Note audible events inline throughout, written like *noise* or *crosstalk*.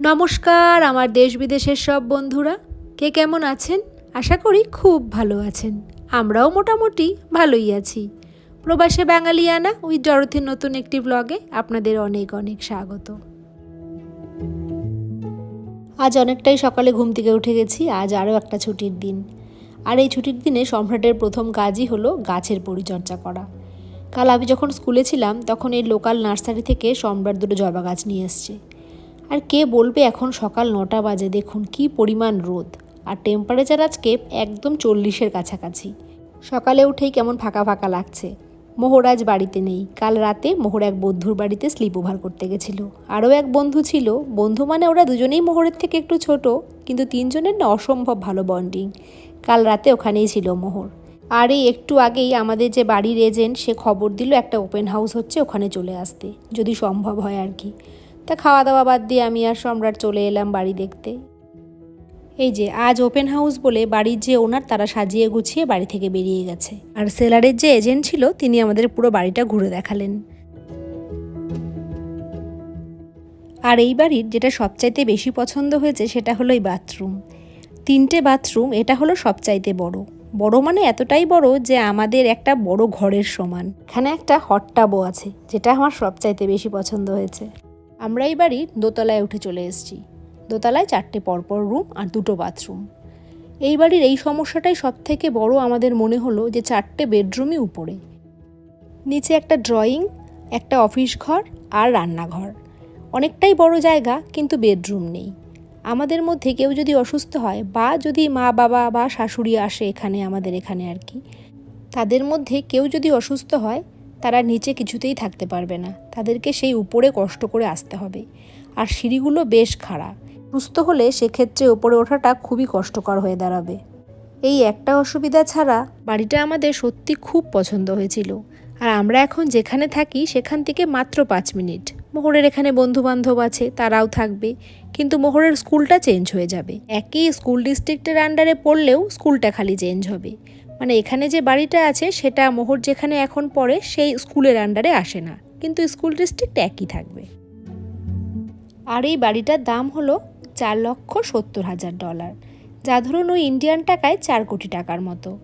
নমস্কার, আমার দেশ বিদেশের সব বন্ধুরা। কে কেমন আছেন? আশা করি খুব ভালো আছেন। আমরাও মোটামুটি ভালোই আছি। প্রবাসে বাঙালিয়ানা উইথ জড়থির নতুন একটি ব্লগে আপনাদের অনেক অনেক স্বাগত। আজ অনেকটাই সকালে ঘুম থেকে উঠে গেছি, আজ আরও একটা ছুটির দিন। আর এই ছুটির দিনে সম্রাটের প্রথম কাজই হলো গাছের পরিচর্যা করা। কাল আমি যখন স্কুলে ছিলাম, তখন এই লোকাল নার্সারি থেকে সম্রাট দুটো জবা গাছ নিয়ে এসছে। আর কে বলবে এখন সকাল নটা বাজে? দেখুন কি পরিমাণ রোদ। আর টেম্পারেচার আজকে একদম চল্লিশের কাছাকাছি। সকালে উঠেই কেমন ফাঁকা ফাঁকা লাগছে। মোহর আজ বাড়িতে নেই। কাল রাতে মোহর এক বন্ধুর বাড়িতে স্লিপ ওভার করতে গেছিল। আরও এক বন্ধু ছিল। বন্ধু মানে ওরা দুজনেই মোহরের থেকে একটু ছোট, কিন্তু তিনজনের না অসম্ভব ভালো বন্ডিং কাল রাতে ওখানেই ছিল মোহর। আর এই একটু আগেই আমাদের যে বাড়ির এজেন্ট সে খবর দিল একটা ওপেন হাউস হচ্ছে, ওখানে চলে আসতে। যদি সম্ভব হয় আর কি। তা খাওয়া দাওয়া বাদ দিয়ে আমি আর সম্রাট চলে এলাম বাড়ি দেখতে। এই যে, আজ ওপেন হাউস বলে বাড়ির যে ওনার, তারা সাজিয়ে গুছিয়ে বাড়ি থেকে বেরিয়ে গেছে। আর সেলারের যে এজেন্ট ছিল, তিনি আমাদের পুরো বাড়িটা ঘুরে দেখালেন। আর এই বাড়ির যেটা সবচাইতে বেশি পছন্দ হয়েছে, সেটা হলো এই বাথরুম। তিনটে বাথরুম, এটা হলো সবচাইতে বড়। বড় মানে এতটাই বড় যে আমাদের একটা বড় ঘরের সমান। এখানে একটা হট টাবও আছে, যেটা আমার সবচাইতে বেশি পছন্দ হয়েছে। আমরা এই বাড়ির দোতলায় উঠে চলে এসেছি। দোতলায় চারটে পরপর রুম আর দুটো বাথরুম এই বাড়ির এই সমস্যাটাই সব থেকে বড় আমাদের মনে হলো যে চারটে বেডরুমই উপরে। নিচে একটা ড্রয়িং একটা অফিস ঘর আর রান্নাঘর। অনেকটাই বড় জায়গা, কিন্তু বেডরুম নেই। আমাদের মধ্যে কেউ যদি অসুস্থ হয় বা যদি মা, বাবা বা শাশুড়ি আসে এখানে, আমাদের এখানে আর কি, তাদের মধ্যে কেউ যদি অসুস্থ হয় তারা নিচে কিছুতেই থাকতে পারবে না। তাদেরকে সেই উপরে কষ্ট করে আসতে হবে। আর সিঁড়িগুলো বেশ খাড়া। সুস্থ হলে সেক্ষেত্রে ওপরে ওঠাটা খুবই কষ্টকর হয়ে দাঁড়াবে। এই একটা অসুবিধা ছাড়া বাড়িটা আমাদের সত্যি খুব পছন্দ হয়েছিল। আর আমরা এখন যেখানে থাকি, সেখান থেকে মাত্র পাঁচ মিনিট। মোহরের এখানে বন্ধু বান্ধব আছে, তারাও থাকবে। কিন্তু মোহরের স্কুলটা চেঞ্জ হয়ে যাবে। একই স্কুল ডিস্ট্রিক্টের আন্ডারে পড়লেও স্কুলটা খালি চেঞ্জ হবে। মানে এখানে যে বাড়িটা আছে, সেটা মোহর যেখানে এখন পড়ে, সেই স্কুলের আন্ডারে আসে না। কিন্তু স্কুল ডিস্ট্রিক্ট একই থাকবে। আর এই বাড়িটার দাম হলো চার লক্ষ সত্তর হাজার ডলার যা ধরুন ওই ইন্ডিয়ান টাকায় চার কোটি টাকার মতো।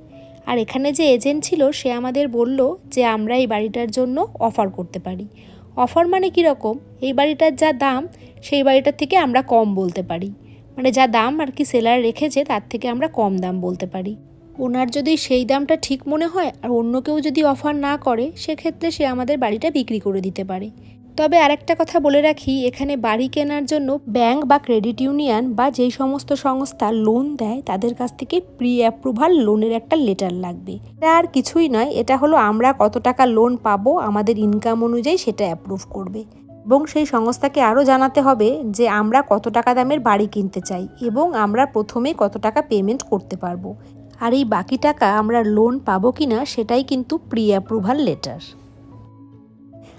আর এখানে যে এজেন্ট ছিল, সে আমাদের বলল যে আমরা এই বাড়িটার জন্য অফার করতে পারি। অফার মানে কীরকম এই বাড়িটার যা দাম, সেই বাড়িটার থেকে আমরা কম বলতে পারি। মানে যা দাম আর কি সেলার রেখেছে, তার থেকে আমরা কম দাম বলতে পারি। ওনার যদি সেই দামটা ঠিক মনে হয় আর অন্য কেউ যদি অফার না করে, সেক্ষেত্রে সে আমাদের বাড়িটা বিক্রি করে দিতে পারে। তবে আরেকটা কথা বলে রাখি, এখানে বাড়ি কেনার জন্য ব্যাংক বা ক্রেডিট ইউনিয়ন বা যেই সমস্ত সংস্থা লোন দেয়, তাদের কাছ থেকে প্রি অ্যাপ্রুভাল লোনের একটা লেটার লাগবে। এটা আর কিছুই নয়, এটা হলো আমরা কত টাকা লোন পাবো, আমাদের ইনকাম অনুযায়ী সেটা অ্যাপ্রুভ করবে। এবং সেই সংস্থাকে আরও জানাতে হবে যে আমরা কত টাকা দামের বাড়ি কিনতে চাই এবং আমরা প্রথমেই কত টাকা পেমেন্ট করতে পারব। আর এই বাকি টাকা আমরা লোন পাবো কি না সেটাই কিন্তু প্রি অ্যাপ্রুভাল লেটার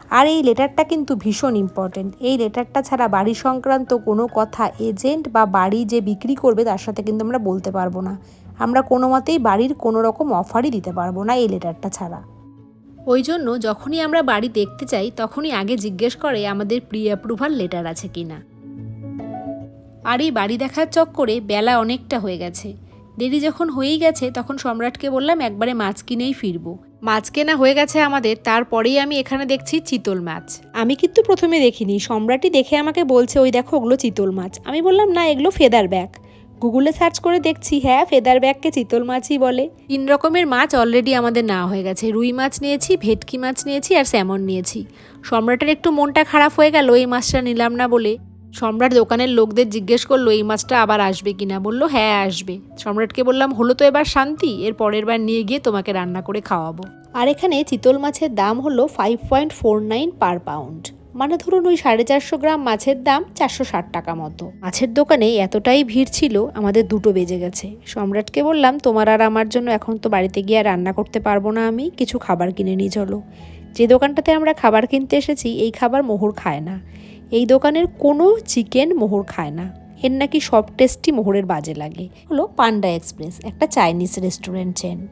আর এই লেটারটা কিন্তু ভীষণ ইম্পর্টেন্ট এই লেটারটা ছাড়া বাড়ি সংক্রান্ত কোনো কথা এজেন্ট বা বাড়ি যে বিক্রি করবে তার সাথে কিন্তু আমরা বলতে পারব না। আমরা কোনো মতেই বাড়ির কোনো রকম অফারই দিতে পারব না এই লেটারটা ছাড়া। ওই জন্য যখনই আমরা বাড়ি দেখতে চাই, তখনই আগে জিজ্ঞেস করে আমাদের প্রি অ্যাপ্রুভাল লেটার আছে কি না আর এই বাড়ি দেখার চক্করে বেলা অনেকটা হয়ে গেছে। দেরি যখন হয়েই গেছে তখন সম্রাটকে বললাম একবারে মাছ কিনেই ফিরবো। মাছ কেনা হয়ে গেছে আমাদের তারপরেই আমি এখানে দেখছি চিতল মাছ। আমি কিন্তু প্রথমে দেখিনি সম্রাটই দেখে আমাকে বলছে ওই দেখো ওগুলো চিতল মাছ। আমি বললাম না এগুলো ফেদার ব্যাগ। গুগলে সার্চ করে দেখছি হ্যাঁ ফেদার ব্যাগকে চিতল মাছই বলে। তিন রকমের মাছ অলরেডি আমাদের না হয়ে গেছে। রুই মাছ নিয়েছি ভেটকি মাছ নিয়েছি আর স্যামন নিয়েছি। সম্রাটের একটু মনটা খারাপ হয়ে গেল এই মাছটা নিলাম না বলে। সম্রাট দোকানের লোকদের জিজ্ঞেস করল, এই মাছটা আবার আসবে কিনা? বলল হ্যাঁ আসবে। সম্রাটকে বললাম, হলো তো এবার শান্তি, এর পরের বার নিয়ে গিয়ে তোমাকে রান্না করে খাওয়াবো। আর এখানে চিতল মাছের দাম হলো five point four nine per pound মানে ধরুন ওই সাড়ে চারশো গ্রাম মাছের দাম চারশো ষাট টাকা মতো। মাছের দোকানে এতটাই ভিড় ছিল, আমাদের দুটো বেজে গেছে। সম্রাটকে বললাম, তোমার আর আমার জন্য এখন তো বাড়িতে গিয়ে রান্না করতে পারব না আমি, কিছু খাবার কিনে নিয়ে চলো। যে দোকানটাতে আমরা খাবার কিনতে এসেছি, এই খাবার মোহর খায় না। এই দোকানের কোনো চিকেন মোহর খায় না। এর নাকি সব টেস্টই মোহরের বাজে লাগে। হলো পান্ডা এক্সপ্রেস, একটা চাইনিজ রেস্টুরেন্ট চেন।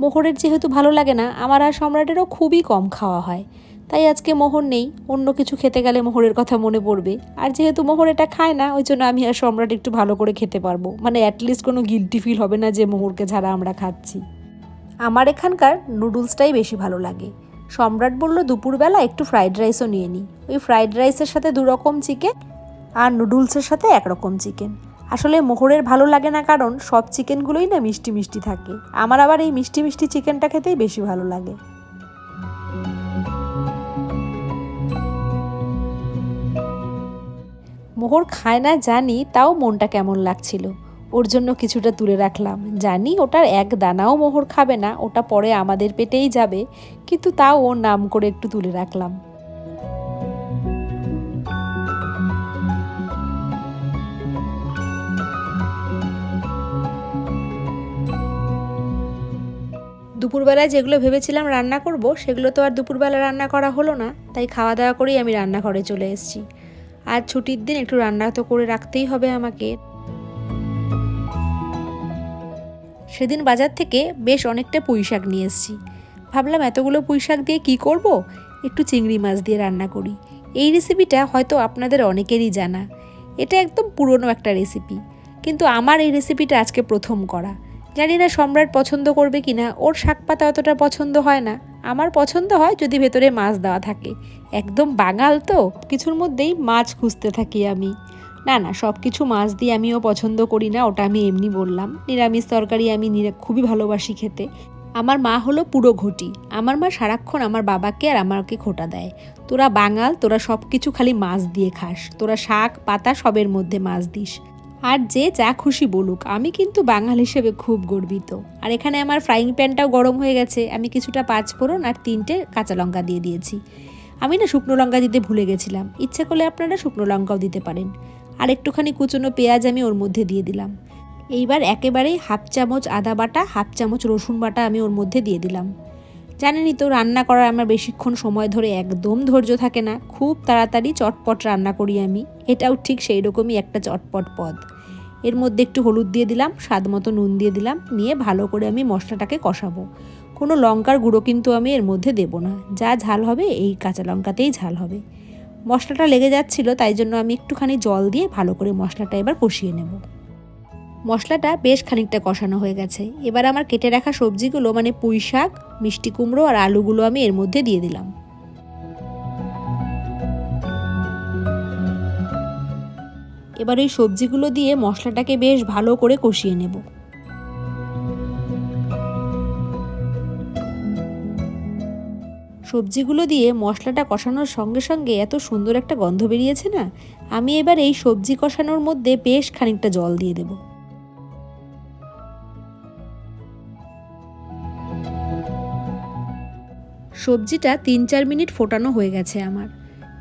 মোহরের যেহেতু ভালো লাগে না, আমার আর সম্রাটেরও খুবই কম খাওয়া হয়। তাই আজকে মোহর নেই, অন্য কিছু খেতে গেলে মোহরের কথা মনে পড়বে। আর যেহেতু মোহর এটা খায় না, ওই জন্য আমি আর সম্রাট একটু ভালো করে খেতে পারব। মানে অ্যাটলিস্ট কোনো গিলটি ফিল হবে না যে মোহরকে ছাড়া আমরা খাচ্ছি। আমার এখানকার নুডলসটাই বেশি ভালো লাগে। সম্রাট বলল, দুপুরবেলা একটু ফ্রাইড রাইসও নিয়ে নিই ওই ফ্রাইড রাইসের সাথে দু রকম চিকেন আর নুডলসের সাথে একরকম চিকেন আসলে মোহরের ভালো লাগে না কারণ সব চিকেনগুলোই না মিষ্টি মিষ্টি থাকে। আমার আবার এই মিষ্টি মিষ্টি চিকেনটা খেতেই বেশি ভালো লাগে। মোহর খায় না জানি, তাও মনটা কেমন লাগছিল। ওর জন্য কিছুটা তুলে রাখলাম। জানি ওটার এক দানাও মোহর খাবে না, ওটা পরে আমাদের পেটেই যাবে, কিন্তু তাও ওর নাম করে একটু তুলে রাখলাম। দুপুরবেলায় যেগুলো ভেবেছিলাম রান্না করব, সেগুলো তো আর দুপুরবেলা রান্না করা হলো না, তাই খাওয়া দাওয়া করেই আমি রান্নাঘরে চলে এসেছি। আর ছুটির দিন একটু রান্না তো করে রাখতেই হবে আমাকে। সেদিন বাজার থেকে বেশ অনেকটা পুঁই শাক নিয়ে এসেছি। ভাবলাম এতগুলো পুঁই শাক দিয়ে কী করব? একটু চিংড়ি মাছ দিয়ে রান্না করি। এই রেসিপিটা হয়তো আপনাদের অনেকেরই জানা। এটা একদম পুরনো একটা রেসিপি কিন্তু আমার এই রেসিপিটা আজকে প্রথম করা। জানি না সম্রাট পছন্দ করবে কি না ওর শাক পাতা অতটা পছন্দ হয় না। আমার পছন্দ হয় যদি ভেতরে মাছ দেওয়া থাকে। একদম বাঙাল তো, কিছুর মধ্যেই মাছ খুঁজতে থাকি আমি। না না সব কিছু মাছ দিয়ে আমিও পছন্দ করি না, ওটা আমি এমনি বললাম। নিরামিষ তরকারি আমি খুবই ভালোবাসি খেতে। আমার মা হলো পুরো ঘটি। আমার মা সারাক্ষণ আমার বাবাকে আর আমাকে খোটা দেয়। তোরা বাঙাল, তোরা সব কিছু খালি মাছ দিয়ে খাস। তোরা শাক, পাতা সবের মধ্যে মাছ দিস। আর যে যা খুশি বলুক, আমি কিন্তু বাঙাল হিসেবে খুব গর্বিত। আর এখানে আমার ফ্রাইং প্যানটাও গরম হয়ে গেছে। আমি কিছুটা পাঁচ ফোড়ন আর তিনটে কাঁচা লঙ্কা দিয়ে দিয়েছি। আমি না শুকনো লঙ্কা দিতে ভুলে গেছিলাম। ইচ্ছে করলে আপনারা শুকনো লঙ্কাও দিতে পারেন। আর একটুখানি কুচনো পেঁয়াজ আমি ওর মধ্যে দিয়ে দিলাম। এইবার একেবারেই হাফ চামচ আদা বাটা, হাফ চামচ রসুন বাটা আমি ওর মধ্যে দিয়ে দিলাম। জানেনই তো, রান্না করার আমার বেশিক্ষণ সময় ধরে একদম ধৈর্য থাকে না। খুব তাড়াতাড়ি চটপট রান্না করি আমি। এটাও ঠিক সেই রকমই একটা চটপট পদ। এর মধ্যে একটু হলুদ দিয়ে দিলাম, স্বাদ মতো নুন দিয়ে দিলাম, নিয়ে ভালো করে আমি মশলাটাকে কষাবো। কোনো লঙ্কার গুঁড়ো কিন্তু আমি এর মধ্যে দেব না। যা ঝাল হবে, এই কাঁচা লঙ্কাতেই ঝাল হবে। মশলাটা লেগে যাচ্ছিল, তাই জন্য আমি একটুখানি জল দিয়ে ভালো করে মশলাটা এবার কষিয়ে নেব। মশলাটা বেশ খানিকটা কষানো হয়ে গেছে। এবার আমার কেটে রাখা সবজিগুলো মানে পুঁই শাক, মিষ্টি কুমড়ো আর আলুগুলো আমি এর মধ্যে দিয়ে দিলাম। এবার ওই সবজিগুলো দিয়ে মশলাটাকে বেশ ভালো করে কষিয়ে নেব। সবজিগুলো দিয়ে মশলাটা কষানোর সঙ্গে সঙ্গে এত সুন্দর একটা গন্ধ বেরিয়েছে না? আমি এবার এই সবজি কষানোর মধ্যে বেশ খানিকটা জল দিয়ে দেব। সবজিটা তিন চার মিনিট ফোটানো হয়ে গেছে আমার।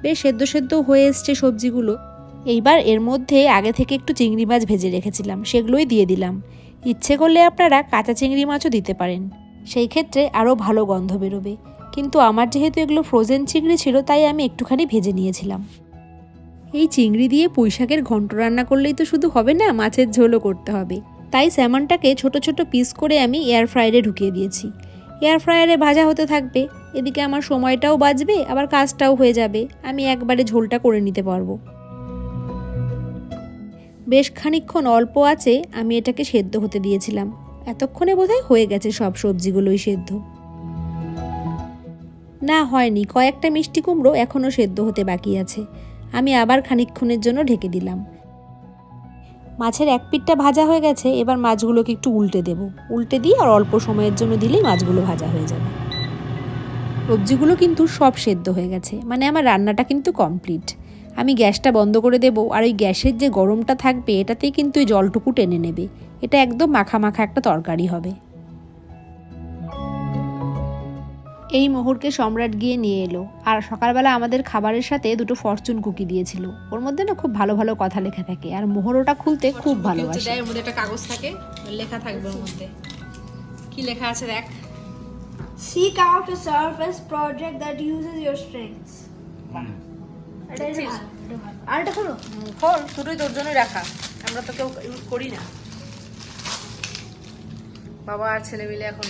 বেশ সেদ্ধ সেদ্ধ হয়ে এসছে সবজিগুলো। এইবার এর মধ্যে আগে থেকে একটু চিংড়ি মাছ ভেজে রেখেছিলাম, সেগুলোই দিয়ে দিলাম। ইচ্ছে করলে আপনারা কাঁচা চিংড়ি মাছও দিতে পারেন। সেই ক্ষেত্রে আরও ভালো গন্ধ বেরোবে। কিন্তু আমার যেহেতু এগুলো ফ্রোজেন চিংড়ি ছিল, তাই আমি একটুখানি ভেজে নিয়েছিলাম। এই চিংড়ি দিয়ে পুঁইশাকের ঘন্ট রান্না করলেই তো শুধু হবে না, মাছের ঝোলও করতে হবে। তাই স্যামনটাকে ছোট ছোট পিস করে আমি এয়ার ফ্রায়ারে ঢুকিয়ে দিয়েছি। এয়ার ফ্রায়ারে ভাজা হতে থাকবে, এদিকে আমার সময়টাও বাঁচবে, আবার কাজটাও হয়ে যাবে, আমি একবারে ঝোলটা করে নিতে পারব। বেশ খানিকক্ষণ অল্প আছে, আমি এটাকে সেদ্ধ হতে দিয়েছিলাম। এতক্ষণে বোধহয় হয়ে গেছে সব সবজিগুলোই সেদ্ধ। না, হয়নি। কয়েকটা মিষ্টি কুমড়ো এখনও সেদ্ধ হতে বাকি আছে। আমি আবার খানিকক্ষণের জন্য ঢেকে দিলাম। মাছের এক পিঠটা ভাজা হয়ে গেছে, এবার মাছগুলোকে একটু উল্টে দেব। উল্টে দিয়ে আর অল্প সময়ের জন্য দিলেই মাছগুলো ভাজা হয়ে যাবে। সবজিগুলো কিন্তু সব সেদ্ধ হয়ে গেছে। মানে আমার রান্নাটা কিন্তু কমপ্লিট। আমি গ্যাসটা বন্ধ করে দেবো আর ওই গ্যাসের যে গরমটা থাকবে, এটাতেই কিন্তু ওই জলটুকু টেনে নেবে। এটা একদম মাখা মাখা একটা তরকারি হবে। এই মোহরকে সম্রাট গিয়ে নিয়ে এলো। আর সকালবেলা আমাদের খাবারের সাথে দুটো ফরচুন কুকি দিয়েছিল। ওর মধ্যে না খুব ভালো ভালো কথা লেখা থাকে। আর মোহর ওটা খুলতে খুব ভালোবাসে। ওর মধ্যে একটা কাগজ থাকে লেখা থাকবে ওর মধ্যে। কি লেখা আছে দেখ? Seek out a surface project that uses your strengths. আর এটা খোলো। খোল দুটোই তোর জন্যই রাখা। আমরা তো কেউ ইউজ করি না। বাবা আর ছেলে মিলে এখন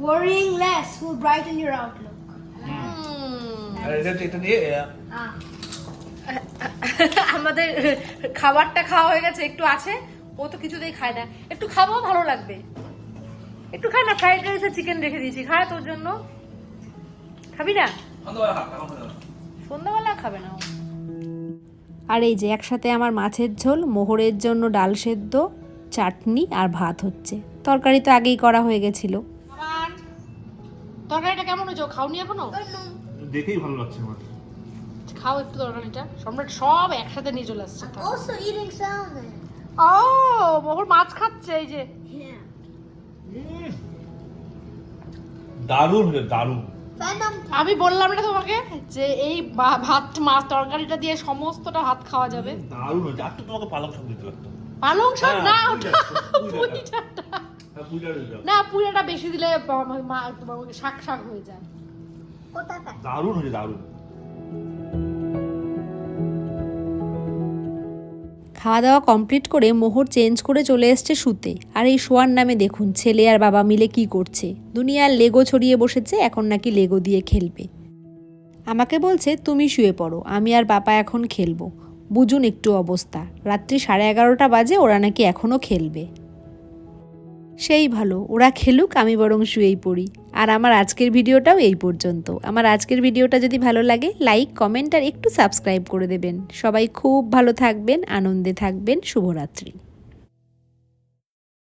Worrying less will brighten your outlook. আর এটা এটা দিয়ে Ah. *laughs* আমাদের খাবারটা খাওয়া হয়ে গেছে একটু আছে। ও তো কিছুতেই খায় না। একটু খাব ভালো লাগবে। একটু খায় না ফ্রাইড রাইস আর চিকেন রেখে দিয়েছি। খায় তোর জন্য। খাবি না? সন্ধ্যাবেলা খাবে না। আর এই যে একসাথে আমার মাছের ঝোল মোহরের জন্য ডাল সেদ্ধ চাটনি আর ভাত হচ্ছে। তরকারি তো আগেই করা হয়ে গেছিল। তরকারিটা কেমন হয়েছে? খাওনি এখনও? দেখেই ভালো লাগছে আমার। খাও একটু তরকারিটা। সম্রাট সব একসাথে নিয়ে চলে আসছে ও মোহর মাছ খাচ্ছে এই যে। দারুণ দারুণ। আমি বললাম না তোমাকে যে এই ভাত মাছ তরকারিটা দিয়ে সমস্তটা ভাত খাওয়া যাবে। দারুণ হয়েছে। আর তো তোমাকে পালং শাক দিতে পারতাম। পালং শাক হ্যাঁ, না পুঁই ওটা না পুরাটা বেশি দিলে শাক শাক হয়ে যায়। দারুণ হয়েছে দারুণ। খাওয়া দাওয়া কমপ্লিট করে মোহর চেঞ্জ করে চলে এসছে শুতে আর এই শোয়ার নামে দেখুন ছেলে আর বাবা মিলে কি করছে। দুনিয়ার লেগো ছড়িয়ে বসেছে এখন নাকি লেগো দিয়ে খেলবে। আমাকে বলছে তুমি শুয়ে পড়ো আমি আর বাবা এখন খেলব। বুঝুন একটু অবস্থা। রাত্রি সাড়ে এগারোটা বাজে ওরা নাকি এখনও খেলবে। সেই ভালো, ওরা খেলুক, আমি বরং শুয়েই পড়ি। আর আমার আজকের ভিডিওটাও এই পর্যন্ত। আমার আজকের ভিডিওটা যদি ভালো লাগে লাইক কমেন্ট আর একটু সাবস্ক্রাইব করে দেবেন। সবাই খুব ভালো থাকবেন, আনন্দে থাকবেন, শুভরাত্রি।